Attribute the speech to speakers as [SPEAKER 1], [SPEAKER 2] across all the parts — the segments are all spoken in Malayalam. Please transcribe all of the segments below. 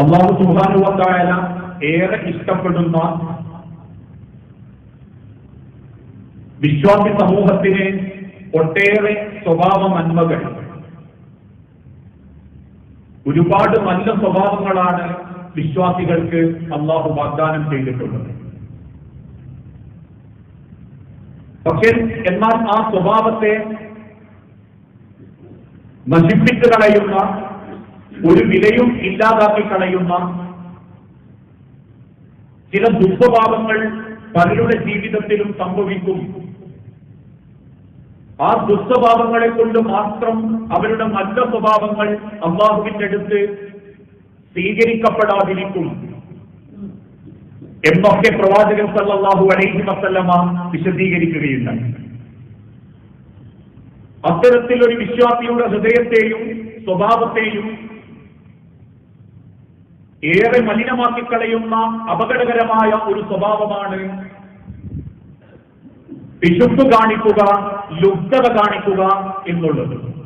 [SPEAKER 1] അള്ളാഹു സുഹാനുവത്തായ ഏറെ ഇഷ്ടപ്പെടുന്ന വിശ്വാസി സമൂഹത്തിന് ഒട്ടേറെ സ്വഭാവ നന്മകൾ ഒരുപാട് നല്ല സ്വഭാവങ്ങളാണ് വിശ്വാസികൾക്ക് അള്ളാഹു വാഗ്ദാനം ചെയ്തിട്ടുള്ളത്. പക്ഷേ എന്നാൽ ആ സ്വഭാവത്തെ നശിപ്പിച്ചു കളയുന്ന ഒരു വിലയും ഇല്ലാതാക്കി കളയുന്ന ചില ദുഃഖഭാവങ്ങൾ പലരുടെ ജീവിതത്തിലും സംഭവിക്കും. ആ ദുഃഖഭാവങ്ങളെ കൊണ്ട് മാത്രം അവരുടെ നല്ല സ്വഭാവങ്ങൾ അള്ളാഹുവിന്റെ അടുത്ത് സ്വീകരിക്കപ്പെടാതിരിക്കും. എന്നൊക്കെ പ്രവാചകൻ സല്ലാഹു അലൈഹി വസല്ലമ വിശദീകരിക്കുകയുണ്ടായി. അത്തരത്തിൽ ഒരു വിശ്വാസിയുടെ ഹൃദയത്തെയും സ്വഭാവത്തെയും ഏറെ മലിനമാക്കി കളയുന്ന അപകടകരമായ ഒരു സ്വഭാവമാണ് പിശുപ്പ് കാണിക്കുക ലുബ്ധത കാണിക്കുക എന്നുള്ളത്.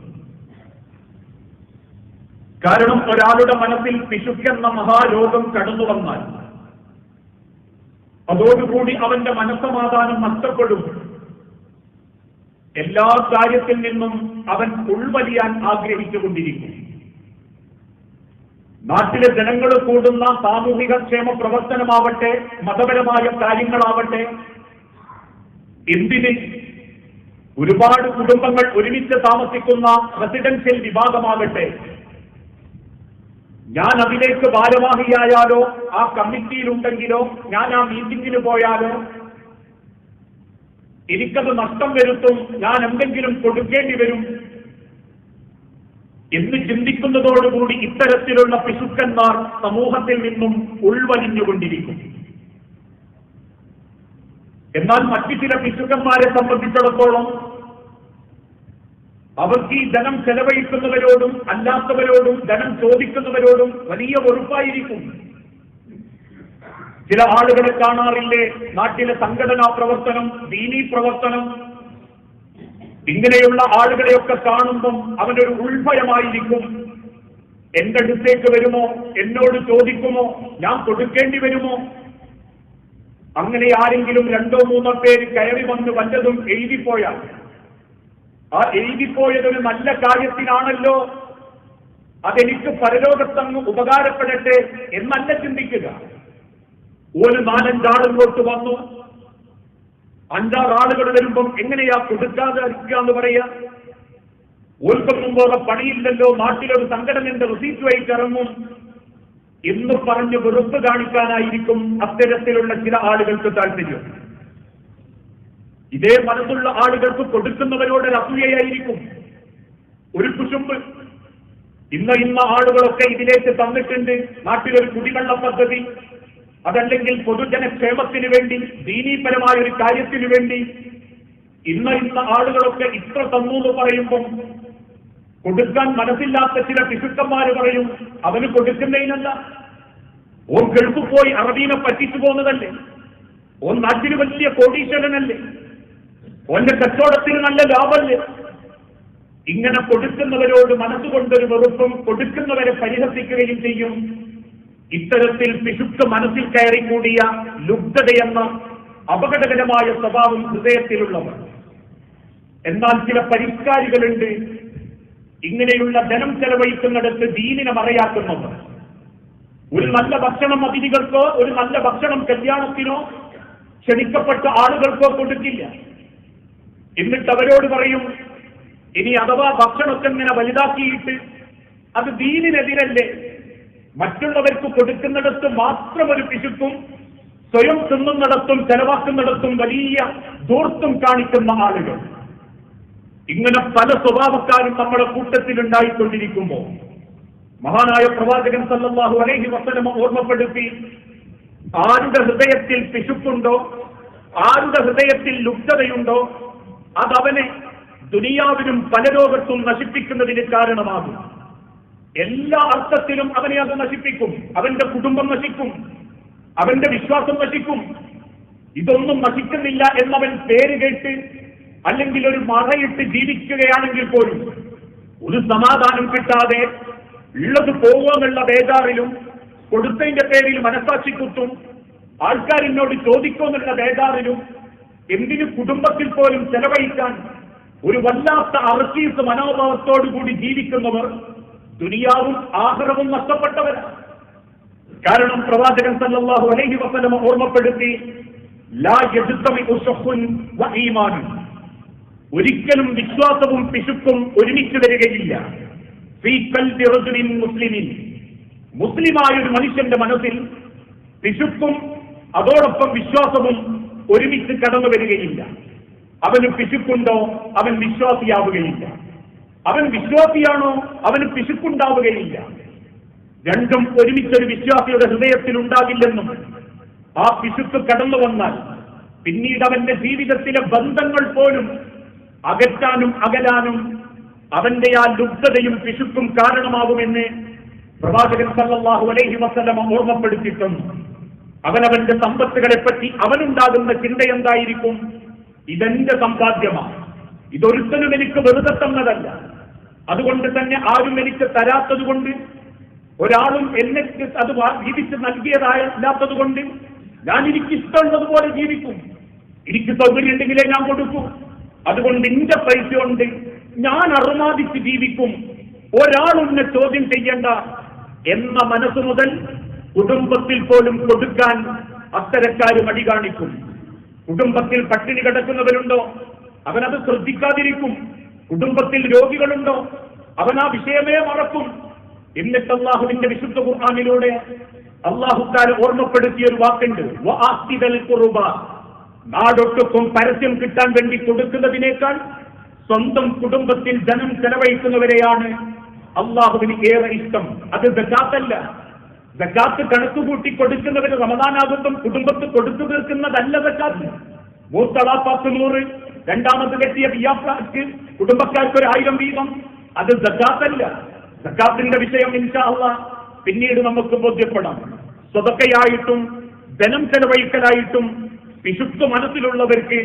[SPEAKER 1] കാരണം ഒരാളുടെ മനസ്സിൽ പിശുക്കെന്ന മഹാരോഗം കടന്നു വന്നാൽ അതോടുകൂടി അവന്റെ മനസ്സമാധാനം നഷ്ടപ്പെടും. എല്ലാ കാര്യത്തിൽ നിന്നും അവൻ ഉൾവലിയാൻ ആഗ്രഹിച്ചുകൊണ്ടിരിക്കും. നാട്ടിലെ ജനങ്ങൾ കൂടുന്ന സാമൂഹിക ക്ഷേമ പ്രവർത്തനമാവട്ടെ മതപരമായ കാര്യങ്ങളാവട്ടെ എന്തിന് ഒരുപാട് കുടുംബങ്ങൾ ഒരുമിച്ച് താമസിക്കുന്ന റെസിഡൻഷ്യൽ വിഭാഗമാകട്ടെ ഞാൻ അതിലേക്ക് ഭാരവാഹിയായാലോ ആ കമ്മിറ്റിയിലുണ്ടെങ്കിലോ ഞാൻ ആ മീറ്റിംഗിന് പോയാലോ എനിക്കത് നഷ്ടം വരുത്തും ഞാൻ എന്തെങ്കിലും കൊടുക്കേണ്ടി വരും എന്ന് ചിന്തിക്കുന്നതോടുകൂടി ഇത്തരത്തിലുള്ള പിശുക്കന്മാർ സമൂഹത്തിൽ നിന്നും ഉൾവലിഞ്ഞുകൊണ്ടിരിക്കും. എന്നാൽ മറ്റു ചില പിശുക്കന്മാരെ സംബന്ധിച്ചിടത്തോളം അവർക്ക് ഈ ധനം ചെലവഴിക്കുന്നവരോടും അല്ലാത്തവരോടും ധനം ചോദിക്കുന്നവരോടും വലിയ വെറുപ്പായിരിക്കും. ചില ആളുകളെ കാണാറില്ലേ? നാട്ടിലെ സംഘടനാ പ്രവർത്തനം ദീനീ പ്രവർത്തനം ഇങ്ങനെയുള്ള ആളുകളെയൊക്കെ കാണുമ്പം അവനൊരു ഉൾഭയമായിരിക്കും. എന്റെ അടുത്തേക്ക് വരുമോ? എന്നോട് ചോദിക്കുമോ? ഞാൻ കൊടുക്കേണ്ടി വരുമോ? അങ്ങനെ ആരെങ്കിലും രണ്ടോ മൂന്നോ പേര് കയറി വന്ന് വല്ലതും എഴുതിപ്പോയാൽ ആ എഴുതിപ്പോയതൊരു നല്ല കാര്യത്തിനാണല്ലോ. അതെനിക്ക് പരലോകത്തങ്ങ് ഉപകാരപ്പെടട്ടെ എന്നല്ല ചിന്തിക്കുക. ഒരു നാലഞ്ചാളിങ്ങോട്ട് വന്നു. അഞ്ചാറ് ആളുകൾ വരുമ്പം എങ്ങനെയാ കൊടുക്കാതിരിക്കുക എന്ന് പറയാ ഓൽക്കൊന്നും പോലെ പണിയില്ലല്ലോ നാട്ടിലൊരു സംഘടനന്റെ റിസീറ്റ് വഹിച്ച് ഇറങ്ങും. എന്ന് പറഞ്ഞ് വെറുപ്പ് കാണിക്കാനായിരിക്കും അത്തരത്തിലുള്ള ചില ആളുകൾക്ക് താല്പര്യം. ഇതേ മനസ്സുള്ള ആളുകൾക്ക് കൊടുക്കുന്നവരോട് അസൂയായിരിക്കും ഒരു കുശുമ്പ്. ഇന്ന ഇന്ന ആളുകളൊക്കെ ഇതിലേക്ക് തന്നിട്ടുണ്ട്. നാട്ടിലൊരു കുടിവെള്ള പദ്ധതി. അതല്ലെങ്കിൽ പൊതുജനക്ഷേമത്തിന് വേണ്ടി ദീനീപരമായ ഒരു കാര്യത്തിന് വേണ്ടി. ഇന്ന ഇന്ന ആളുകളൊക്കെ ഇത്ര തന്നു എന്ന് പറയുമ്പം കൊടുക്കാൻ മനസ്സില്ലാത്ത ചില പിശുക്കന്മാര് പറയും അവന് കൊടുക്കുന്നതിനല്ല. ഓൻ ഗൾഫ് പോയി അറബീനെ പറ്റിച്ചു പോകുന്നതല്ലേ? ഓൻ നാട്ടിന് വലിയ കോടീശ്വരനല്ലേ? ഓന്റെ കച്ചവടത്തിന് നല്ല ലാഭമല്ലേ ഇങ്ങനെ കൊടുക്കുന്നവരോട് മനസ്സുകൊണ്ടൊരു വെറുപ്പും കൊടുക്കുന്നവരെ പരിഹസിക്കുകയും ചെയ്യും. ഇത്തരത്തിൽ പിശുക്ക് മനസ്സിൽ കയറി കൂടിയ ലുബ്ധതയെന്ന അപകടകരമായ സ്വഭാവം ഹൃദയത്തിലുള്ളവർ. എന്നാൽ ചില പരിഷ്കാരികളുണ്ട് ഇങ്ങനെയുള്ള ധനം ചെലവഴിക്കുന്നിടത്ത് ദീനിനെ മറയാക്കുന്നവർ. ഒരു നല്ല ഭക്ഷണം അതിഥികൾക്കോ ഒരു നല്ല ഭക്ഷണം കല്യാണത്തിനോ ക്ഷണിക്കപ്പെട്ട ആളുകൾക്കോ കൊടുക്കില്ല. എന്നിട്ട് അവരോട് പറയും ഇനി അഥവാ ഭക്ഷണമൊക്കെ ഇങ്ങനെ വലുതാക്കിയിട്ട് അത് ദീനിനെതിരല്ലേ? മറ്റുള്ളവർക്ക് കൊടുക്കുന്നിടത്ത് മാത്രം ഒരു പിശുക്കും സ്വയം തിന്നുന്നിടത്തും ചെലവാക്കുന്നിടത്തും വലിയ ദൂർത്തും കാണിക്കുന്ന ആളുകൾ. ഇങ്ങനെ പല സ്വഭാവക്കാരും നമ്മുടെ കൂട്ടത്തിൽ ഉണ്ടായിക്കൊണ്ടിരിക്കുമ്പോൾ മഹാനായ പ്രവാചകൻ സല്ലാഹു അലൈഹി വസല്ലമ ഓർമ്മപ്പെടുത്തി ആരുടെ ഹൃദയത്തിൽ പിശുക്കുണ്ടോ ആരുടെ ഹൃദയത്തിൽ ലുപ്തതയുണ്ടോ അതവനെ ദുനിയാവിലും പലലോകത്തും നശിപ്പിക്കുന്നതിന് കാരണമാകും. എല്ലാ അർത്ഥത്തിലും അവനെ അത് നശിപ്പിക്കും. അവന്റെ കുടുംബം നശിക്കും. അവന്റെ വിശ്വാസം നശിക്കും. ഇതൊന്നും നശിക്കുന്നില്ല എന്നവൻ പേര് കേട്ട് അല്ലെങ്കിൽ ഒരു മറയിട്ട് ജീവിക്കുകയാണെങ്കിൽ പോലും ഒരു സമാധാനം കിട്ടാതെ ഉള്ളത് പോകുമെന്നുള്ള ബേജാറിലും കൊടുത്തതിന്റെ പേരിൽ മനസ്സാക്ഷി കുത്തും. ആൾക്കാരെന്നോട് ചോദിക്കുമെന്നുള്ള ബേജാറിലും എന്തിനു കുടുംബത്തിൽ പോലും ചെലവഴിക്കാൻ ഒരു വല്ലാത്ത അർക്കീസ് മനോഭാവത്തോടുകൂടി ജീവിക്കുന്നവർ ദുനിയാവും ആഹ്റവും നഷ്ടപ്പെട്ടവരാണ്. കാരണം പ്രവാചകൻ സല്ലാഹു അലൈഹി വസല്ലമ ഓർമ്മപ്പെടുത്തി ഒരിക്കലും വിശ്വാസവും പിശുക്കും ഒരുമിച്ച് വരികയില്ല. മുസ്ലിമിൻ. മുസ്ലിമായ ഒരു മനുഷ്യന്റെ മനസ്സിൽ പിശുക്കും അതോടൊപ്പം വിശ്വാസവും ഒരുമിച്ച് കടന്നു വരികയില്ല. അവന് പിശുക്കുണ്ടോ? അവൻ വിശ്വാസിയാവുകയില്ല. അവൻ വിശ്വാസിയാണോ? അവന് പിശുക്കുണ്ടാവുകയില്ല. രണ്ടും ഒരുമിച്ചൊരു വിശ്വാസിയുടെ ഹൃദയത്തിൽ ഉണ്ടാകില്ലെന്നും ആ പിശുക്ക് കടന്നു വന്നാൽ പിന്നീട് അവന്റെ ജീവിതത്തിലെ ബന്ധങ്ങൾ പോലും അകറ്റാനും അകലാനും അവന്റെ ആ ലുബ്ധതയും പിശുക്കും കാരണമാകുമെന്ന് പ്രവാചകൻ സല്ലാഹു അലൈഹി വസല്ലമ ഓർമ്മപ്പെടുത്തിയിട്ടുണ്ട് അവനവന്റെ സമ്പത്തുകളെ പറ്റി അവനുണ്ടാകുന്ന ചിന്ത എന്തായിരിക്കും? ഇതെന്റെ സമ്പാദ്യമാണ് ഇതൊരുത്തനും എനിക്ക് വെറുതെ തന്നതല്ല. അതുകൊണ്ട് തന്നെ ആരും എനിക്ക് തരാത്തത് കൊണ്ട് ഒരാളും എന്നെ അത് ജീവിച്ച് ജീവിച്ച് നൽകിയതായല്ലാത്തത് കൊണ്ട് ഞാൻ എനിക്ക് ഇഷ്ടമുള്ളതുപോലെ ജീവിക്കും. എനിക്ക് സൗകര്യം ഉണ്ടെങ്കിലേ ഞാൻ കൊടുക്കും. അതുകൊണ്ട് എന്റെ പൈസ കൊണ്ട് ഞാൻ അറുമാദിച്ച് ജീവിക്കും. ഒരാളും എന്നെ ചോദ്യം ചെയ്യേണ്ട എന്ന മനസ്സ് മുതൽ കുടുംബത്തിൽ പോലും കൊടുക്കാൻ അത്തരക്കാർ മടി കാണിക്കും. കുടുംബത്തിൽ പട്ടിണി കിടക്കുന്നവരുണ്ടോ? അവനത് ശ്രദ്ധിക്കാതിരിക്കും. കുടുംബത്തിൽ രോഗികളുണ്ടോ? അവൻ ആ വിഷയമേ മറക്കും. എന്നിട്ട് അള്ളാഹുവിന്റെ വിശുദ്ധ ഖുർആാനിലൂടെ അള്ളാഹുക്കാർ ഓർമ്മപ്പെടുത്തിയ ഒരു വാക്കുണ്ട്. നാടൊട്ടൊക്കും പരസ്യം കിട്ടാൻ വേണ്ടി കൊടുക്കുന്നതിനേക്കാൾ സ്വന്തം കുടുംബത്തിൽ ധനം ചെലവഴിക്കുന്നവരെയാണ് അള്ളാഹുവിന് ഏറെ ഇഷ്ടം. അത് ദക്കാത്തല്ല ദക്കാത്ത് കണക്കുകൂട്ടി കൊടുക്കുന്നവര് റമദാനാകുമ്പം കുടുംബത്ത് കൊടുത്തു തീർക്കുന്നതല്ല ദക്കാത്ത് മൂത്തളാപ്പാക്ക് നൂറ് രണ്ടാമത് കെട്ടിയ പിയാപ്പാക്ക് കുടുംബക്കാർക്ക് ഒരു ആയിരം വീതം. അത് ദക്കാത്തല്ല സക്കാത്തിന്റെ വിഷയം ഇൻഷാ അള്ളാ പിന്നീട് നമുക്ക് ബോധ്യപ്പെടാം. സ്വതക്കയായിട്ടും ധനം ചെലവഴിക്കലായിട്ടും പിശുക്ക് മനസ്സിലുള്ളവർക്ക്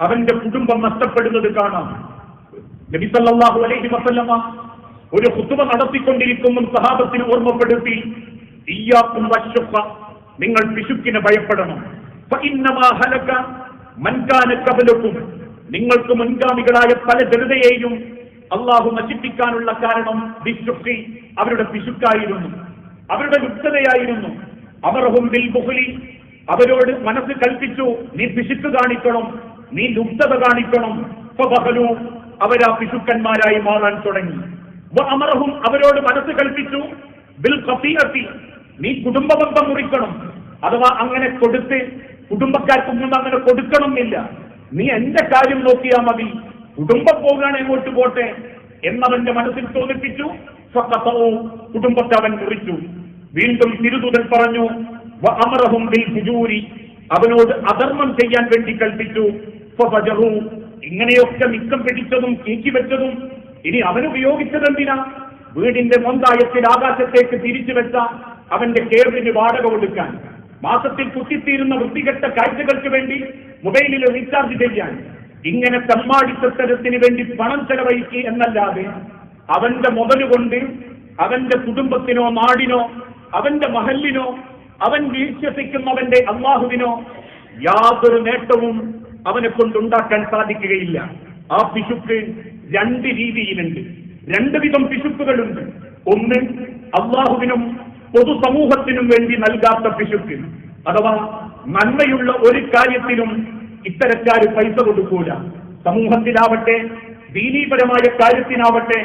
[SPEAKER 1] അവന്റെ കുടുംബം നഷ്ടപ്പെടുന്നത് കാണാം. നബിസല്ലാഹു അലൈഹി വസല്ലമ ഒരു ഖുതുബ നടത്തിക്കൊണ്ടിരിക്കുമ്പോൾ സഹാബത്തിന് ഓർമ്മപ്പെടുത്തി ഇയ്യാക്കും വശുപ്പ നിങ്ങൾ പിശുക്കിനെ ഭയപ്പെടണം. ഫഇന്നമാ ഹലക മൻ കാന ഖബലക്കും നിങ്ങൾക്ക് മുൻഗാമികളായ പല ജനതയെയും അള്ളാഹു നശിപ്പിക്കാനുള്ള കാരണം ബിശുഖി അവരുടെ പിശുക്കായിരുന്നു അവരുടെ ലുപ്തതയായിരുന്നു അവർഹും ബിൽ ബുഹ്ലി അവരോട് മനസ്സ് കൽപ്പിച്ചു നീ പിശുക്ക് കാണിക്കണം നീ ലുപ്തത കാണിക്കണം. ഫബഹലു അവരാ പിശുക്കന്മാരായി മാറാൻ തുടങ്ങി. അമർഹും അവരോട് മനസ്സ് കൽപ്പിച്ചു ബിൽ കത്തി നീ കുടുംബ ബന്ധം മുറിക്കണം. അഥവാ അങ്ങനെ കൊടുത്ത് കുടുംബക്കാർക്കൊന്നും അങ്ങനെ കൊടുക്കണമെന്നില്ല നീ എന്റെ കാര്യം നോക്കിയാ മതി. കുടുംബം പോകാൻ എങ്ങോട്ട് പോട്ടെ? എന്നവന്റെ മനസ്സിൽ തോന്നിപ്പിച്ചു. സ്വകസവും കുടുംബത്തെ അവൻ കുറിച്ചു വീണ്ടും തിരുതുതൻ പറഞ്ഞു അമറഹും അവനോട് അധർമ്മം ചെയ്യാൻ വേണ്ടി കൽപ്പിച്ചു. ഇങ്ങനെയൊക്കെ മിക്കം പിടിച്ചതും കീക്കി വെച്ചതും ഇനി അവൻ ഉപയോഗിച്ചതെന്തിനാ വീടിന്റെ മൊന്തായത്തിൽ ആകാശത്തേക്ക് തിരിച്ചു വെച്ച അവന്റെ കേബിന് വാടക കൊടുക്കാൻ. മാസത്തിൽ കുത്തിത്തീരുന്ന വൃത്തികെട്ട കാഴ്ചകൾക്ക് വേണ്ടി മൊബൈലിൽ റീചാർജ് ചെയ്യാൻ ഇങ്ങനെ തമ്മാടിത്തരത്തിന് വേണ്ടി പണം ചെലവഴിക്കുക എന്നല്ലാതെ അവന്റെ മുതലുകൊണ്ട് അവന്റെ കുടുംബത്തിനോ നാടിനോ അവന്റെ മഹലിനോ അവൻ വിശ്വസിക്കുന്നവന്റെ അള്ളാഹുവിനോ യാതൊരു നേട്ടവും അവനെ കൊണ്ടുണ്ടാക്കാൻ സാധിക്കുകയില്ല. ആ പിശുക്ക് രണ്ട് രീതിയിലുണ്ട്. രണ്ട് വിധം പിശുക്കുകളുണ്ട്. ഒന്ന് അള്ളാഹുവിനും പൊതുസമൂഹത്തിനും വേണ്ടി നൽകാത്ത പിശുക്ക് അഥവാ നന്മയുള്ള ഒരു കാര്യത്തിലും ഇത്തരക്കാർ പൈസ കൊടുക്കൂല. സമൂഹത്തിലാവട്ടെ ദീനീപരമായ കാര്യത്തിനാവട്ടെ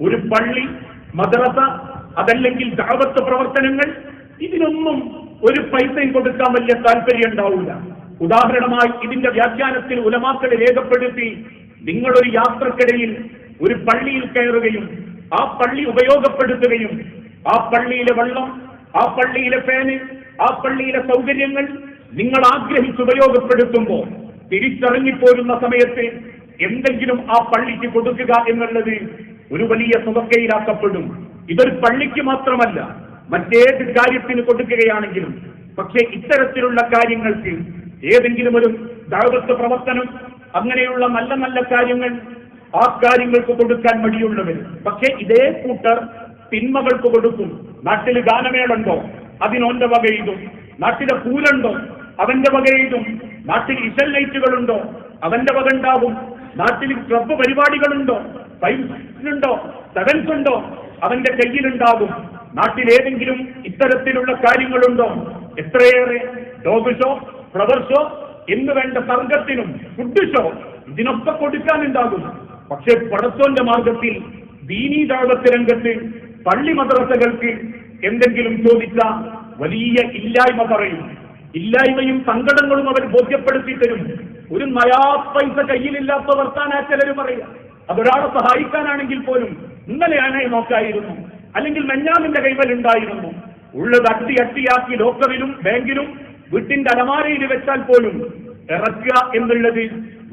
[SPEAKER 1] ഒരു പള്ളി മദ്രസ അതല്ലെങ്കിൽ ദാവത്ത് പ്രവർത്തനങ്ങൾ ഇതിനൊന്നും ഒരു പൈസയും കൊടുക്കാൻ വലിയ താല്പര്യം ഉണ്ടാവില്ല ഉദാഹരണമായി ഇതിന്റെ വ്യാഖ്യാനത്തിൽ ഉലമാക്കൾ രേഖപ്പെടുത്തി നിങ്ങളൊരു യാത്രക്കിടയിൽ ഒരു പള്ളിയിൽ കയറുകയും ആ പള്ളി ഉപയോഗപ്പെടുത്തുകയും ആ പള്ളിയിലെ വെള്ളം ആ പള്ളിയിലെ ഫാന് ആ പള്ളിയിലെ സൗകര്യങ്ങൾ നിങ്ങൾ ആഗ്രഹിച്ച് ഉപയോഗപ്പെടുത്തുമ്പോൾ തിരിച്ചറിഞ്ഞിപ്പോരുന്ന സമയത്ത് എന്തെങ്കിലും ആ പള്ളിക്ക് കൊടുക്കുക എന്നുള്ളത് ഒരു വലിയ സുതക്കയിലാക്കപ്പെടും ഇതൊരു പള്ളിക്ക് മാത്രമല്ല മറ്റേത് കാര്യത്തിന് കൊടുക്കുകയാണെങ്കിലും പക്ഷേ ഇത്തരത്തിലുള്ള കാര്യങ്ങൾക്ക് ഏതെങ്കിലും ഒരു ദാവത്ത് പ്രവർത്തനം അങ്ങനെയുള്ള നല്ല നല്ല കാര്യങ്ങൾ ആ കാര്യങ്ങൾക്ക് കൊടുക്കാൻ മടിയുള്ളവർ പക്ഷേ ഇതേ കൂട്ടർ തിന്മകൾക്ക് കൊടുക്കും. നാട്ടിൽ ഗാനമേളുണ്ടോ? അതിനോന്റെ വക എഴുതും നാട്ടിലെ പൂലുണ്ടോ അവന്റെ വക എഴുതും നാട്ടിൽ ഇസൽ ലൈറ്റുകളുണ്ടോ? അവന്റെ വക ഉണ്ടാവും നാട്ടിൽ ക്ലബ്ബ് പരിപാടികളുണ്ടോ? ഉണ്ടോ സെവൻസ് ഉണ്ടോ? അവന്റെ കയ്യിലുണ്ടാകും നാട്ടിൽ ഏതെങ്കിലും ഇത്തരത്തിലുള്ള കാര്യങ്ങളുണ്ടോ? എത്രയേറെ? ഡോഗ് ഷോ ഫ്ലവർ ഷോ എന്ന് വേണ്ട സർഗത്തിനും ഫുഡ് ഷോ ഇതിനൊക്കെ കൊടുക്കാനുണ്ടാകും. പക്ഷെ പടത്തോന്റെ മാർഗത്തിൽ ദീനീ രംഗത്ത് പള്ളി മദ്രസകൾക്ക് എന്തെങ്കിലും ചോദിച്ച വലിയ ഇല്ലായ്മ പറയും. ഇല്ലായ്മയും സങ്കടങ്ങളും അവർ ബോധ്യപ്പെടുത്തി തരും ഒരു നയാ പൈസ കയ്യിലില്ലാത്ത വർത്താനാ ചിലർ പറയാം അതൊരാളെ സഹായിക്കാനാണെങ്കിൽ പോലും ഇന്നലെ ആനെ നോക്കായിരുന്നു. അല്ലെങ്കിൽ മെഞ്ഞാമിന്റെ കൈവലുണ്ടായിരുന്നു ഉള്ളത് അട്ടി അട്ടിയാക്കി ലോക്കറിലും ബാങ്കിലും വീട്ടിന്റെ അലമാരയിൽ വെച്ചാൽ പോലും ഇറക്കുക എന്നുള്ളത്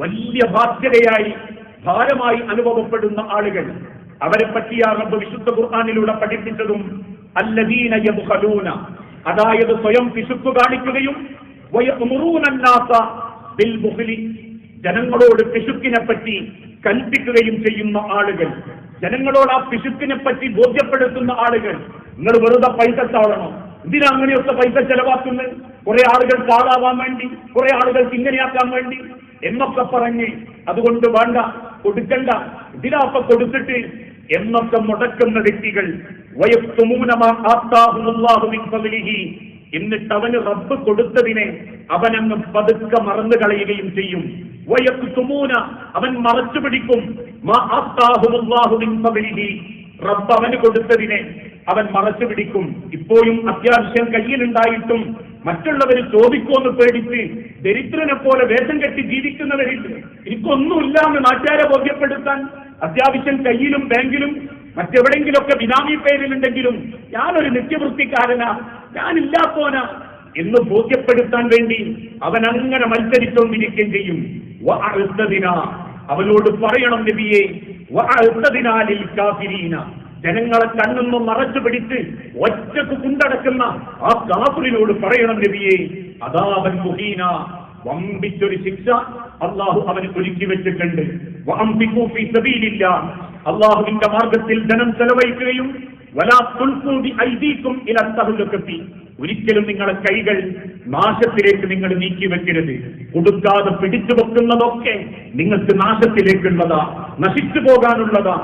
[SPEAKER 1] വലിയ ബാധ്യതയായി ഭാരമായി അനുഭവപ്പെടുന്ന ആളുകൾ. അവരെ പറ്റി റബ്ബ് വിശുദ്ധ ഖുർആാനിലൂടെ പഠിപ്പിച്ചതും. അല്ലദീന യബ്ഖലൂന. അതായത് സ്വയം പിശുക്ക് കാണിക്കുകയും ബിൽ ബുഖ്ലി. ജനങ്ങളോട് പിശുക്കിനെ പറ്റി കൽപ്പിക്കുകയും ചെയ്യുന്ന ആളുകൾ. ജനങ്ങളോട് ആ പിശുക്കിനെ പറ്റി ബോധ്യപ്പെടുത്തുന്ന ആളുകൾ. നിങ്ങൾ വെറുതെ പൈസ ചാടണം? ഇതിന് അങ്ങനെയൊക്കെ പൈസ ചെലവാക്കുന്നത്? കുറെ ആളുകൾ പാടാവാൻ വേണ്ടി കുറെ ആളുകൾക്ക് ഇങ്ങനെയാക്കാൻ വേണ്ടി എന്നൊക്കെ പറഞ്ഞ് അതുകൊണ്ട് വേണ്ട കൊടുക്കണ്ട. ഇതിനൊക്കെ കൊടുത്തിട്ട് എന്നൊക്കെ മുടക്കുന്ന വ്യക്തികൾ. എന്നിട്ട് അവന് റബ്ബ് കൊടുത്തതിനെ അവനങ്ങ് പതുക്കെ മറന്നു കളയുകയും ചെയ്യും. വയക്കുമൂന അവൻ മറച്ചു പിടിക്കും. റബ്ബ് അവന് കൊടുത്തതിനെ അവൻ മറച്ചു പിടിക്കും. ഇപ്പോഴും അത്യാവശ്യം കയ്യിലുണ്ടായിട്ടും മറ്റുള്ളവർ ചോദിക്കുമെന്ന് പേടിച്ച് ദരിദ്രനെ പോലെ വേഷം കെട്ടി ജീവിക്കുന്നവരിൽ എനിക്കൊന്നുമില്ല എന്ന് നാട്ടുകാരെ ബോധ്യപ്പെടുത്താൻ. അത്യാവശ്യം കയ്യിലും ബാങ്കിലും മറ്റെവിടെങ്കിലൊക്കെ ബിനാമി പേരിലുണ്ടെങ്കിലും ഞാനൊരു നിത്യവൃത്തിക്കാരനാ ഞാനില്ലാത്തോനാ എന്ന് ബോധ്യപ്പെടുത്താൻ വേണ്ടി അവൻ അങ്ങനെ മത്സരിച്ചുകൊണ്ടിരിക്കുകയും ചെയ്യും അവനോട് പറയണം നബിയെ. ജനങ്ങളെ കണ്ണൊന്നും മറച്ചു പിടിച്ച് ഒറ്റയ്ക്ക് കുണ്ടടക്കുന്ന ആ കാഫിറിനോട് പറയണം നബിയെ അതാവൻ മുഹീന വമ്പിച്ചൊരു ശിക്ഷ അള്ളാഹു അവന് ഒരുക്കി വെച്ചിട്ടുണ്ട്. അള്ളാഹുവിന്റെ മാർഗത്തിൽ ധനം ചെലവഴിക്കുകയും. ഒരിക്കലും നിങ്ങളെ കൈകൾ നാശത്തിലേക്ക് നിങ്ങൾ നീക്കി വെക്കരുത് കൊടുക്കാതെ പിടിച്ചു വെക്കുന്നതൊക്കെ നിങ്ങൾക്ക് നാശത്തിലേക്കുള്ളതാ നശിച്ചു പോകാനുള്ളതാ.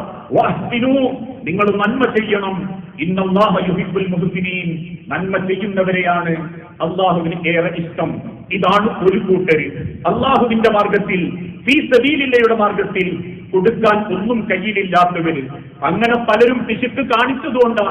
[SPEAKER 1] നിങ്ങൾ നന്മ ചെയ്യണം ഇന്നല്ലാഹ മുഹ്സിനീൻ നന്മ ചെയ്യുന്നവരെയാണ് അള്ളാഹുവിന് ഏറെ ഇഷ്ടം. ഇതാണ് ഒരു കൂട്ടര്. അള്ളാഹുവിന്റെ മാർഗത്തിൽ ഫീ സബീലില്ലയുടെ മാർഗത്തിൽ കൊടുക്കാൻ ഒന്നും കയ്യിലില്ലാത്തവര്. അങ്ങനെ പലരും പിശുക്ക് കാണിച്ചതുകൊണ്ട്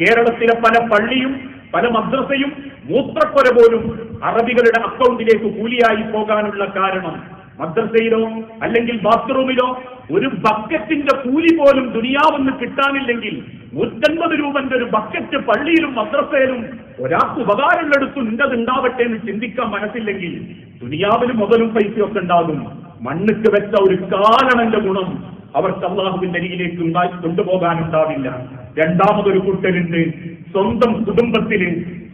[SPEAKER 1] കേരളത്തിലെ പല പള്ളിയും പല മദ്രസയും മൂത്രക്കൊര പോലും അറബികളുടെ അക്കൗണ്ടിലേക്ക് കൂലിയായി പോകാനുള്ള കാരണം മദ്രസയിലോ അല്ലെങ്കിൽ ബാത്റൂമിലോ ഒരു ബക്കറ്റിന്റെ കൂലി പോലും ദുനിയാവെന്ന് കിട്ടാനില്ലെങ്കിൽ നൂറ്റൻപത് രൂപന്റെ ഒരു ബക്കറ്റ് പള്ളിയിലും മദ്രസയിലും ഒരാൾക്ക് ഉപകാരമുള്ളിടത്ത് നിന്റത് ഉണ്ടാവട്ടെ എന്ന് ചിന്തിക്കാൻ മനസ്സില്ലെങ്കിൽ ദുനിയാവിന് മുതലും പൈസയൊക്കെ ഉണ്ടാകും. മണ്ണുക്ക് വെച്ച ഒരു കാരണന്റെ ഗുണം അവർക്ക് അള്ളാഹുവിന്റെ അരിയിലേക്ക് ഉണ്ടായി കൊണ്ടുപോകാനുണ്ടാവില്ല. രണ്ടാമതൊരു കുട്ടലുണ്ട് സ്വന്തം കുടുംബത്തിൽ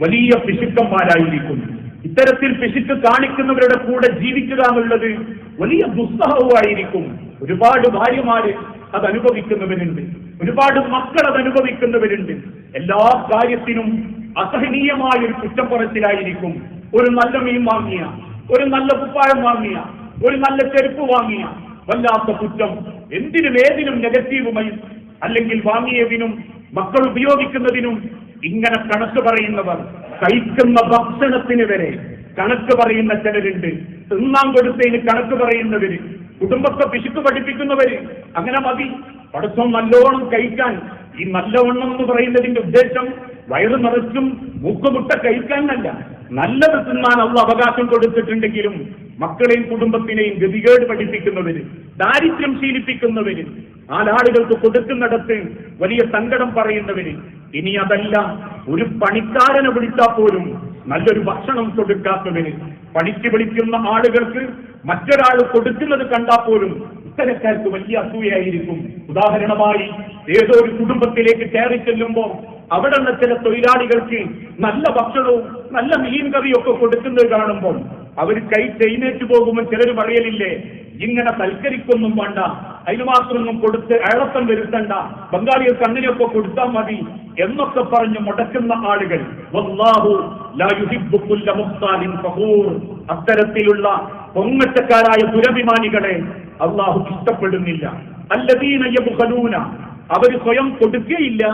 [SPEAKER 1] വലിയ പിശുക്കന്മാരായിരിക്കും. ഇത്തരത്തിൽ പിശുക്ക് കാണിക്കുന്നവരുടെ കൂടെ ജീവിക്കുക എന്നുള്ളത് വലിയ ദുസ്സഹവുമായിരിക്കും. ഒരുപാട് ഭാര്യമാര് അത് അനുഭവിക്കുന്നവരുണ്ട് ഒരുപാട് മക്കൾ അത് അനുഭവിക്കുന്നവരുണ്ട് എല്ലാ കാര്യത്തിനും അസഹനീയമായ ഒരു കുറ്റപ്പുറത്തിലായിരിക്കും ഒരു നല്ല മീൻ വാങ്ങിയ ഒരു നല്ല കുപ്പായം വാങ്ങിയ ഒരു നല്ല ചെരുപ്പ് വാങ്ങിയ വല്ലാത്ത കുറ്റം. എന്തിനും ഏതിനും നെഗറ്റീവുമായി അല്ലെങ്കിൽ വാങ്ങിയതിനും മക്കൾ ഉപയോഗിക്കുന്നതിനും ഇങ്ങനെ കണക്ക് പറയുന്നവർ കഴിക്കുന്ന ഭക്ഷണത്തിന് വരെ കണക്ക് പറയുന്ന ചിലരുണ്ട്. തിന്നാൻ കൊടുത്തതിന് കണക്ക് പറയുന്നവര് കുടുംബത്തെ പിശുക്ക് പഠിപ്പിക്കുന്നവര് അങ്ങനെ മതി. പഠിത്തം നല്ലോണം കഴിക്കാൻ ഈ നല്ലവണ്ണം എന്ന് പറയുന്നതിന്റെ ഉദ്ദേശം വയറ് നിറച്ചും മൂക്കുമുട്ട കഴിക്കാനല്ല. നല്ലത് തിന്നാൻ അള്ള അവകാശം കൊടുത്തിട്ടുണ്ടെങ്കിലും മക്കളെയും കുടുംബത്തിനെയും ഗതികേട് പഠിപ്പിക്കുന്നവര് ദാരിദ്ര്യം ശീലിപ്പിക്കുന്നവര് നാലാളുകൾക്ക് കൊടുക്കുന്നിടത്ത് വലിയ സങ്കടം പറയുന്നവര് ഇനി അതല്ല ഒരു പണിക്കാരനെ വിളിച്ചാൽ പോലും നല്ലൊരു ഭക്ഷണം കൊടുക്കാത്തവര് പണിക്ക് വിളിക്കുന്ന ആളുകൾക്ക് മറ്റൊരാൾ കൊടുക്കുന്നത് കണ്ടാൽ പോലും ഇത്തരക്കാർക്ക് വലിയ അസൂയായിരിക്കും ഉദാഹരണമായി ഏതോ ഒരു കുടുംബത്തിലേക്ക് കയറി ചെല്ലുമ്പോൾ അവിടെ നിന്ന് ചില തൊഴിലാളികൾക്ക് നല്ല ഭക്ഷണവും നല്ല മീൻ ഒക്കെ കൊടുക്കുന്നത് കാണുമ്പോൾ അവർ കൈ ചെയ്നേറ്റ് പോകുമ്പോൾ ചിലർ പറയലില്ലേ ഇങ്ങനെ തൽക്കരിക്കൊന്നും വേണ്ട അതിന് മാത്രമൊന്നും കൊടുത്ത് അഴത്തം വരുത്തണ്ട ബംഗാളികൾക്ക് അങ്ങനെയൊക്കെ കൊടുത്താൽ മതി എന്നൊക്കെ പറഞ്ഞ് മുടക്കുന്ന ആളുകൾ. അത്തരത്തിലുള്ള പൊങ്ങച്ചക്കാരായ ദുരഭിമാനികളെ അള്ളാഹു ഇഷ്ടപ്പെടുന്നില്ല. അല്ലദീന അവർ സ്വയം കൊടുക്കുകയില്ല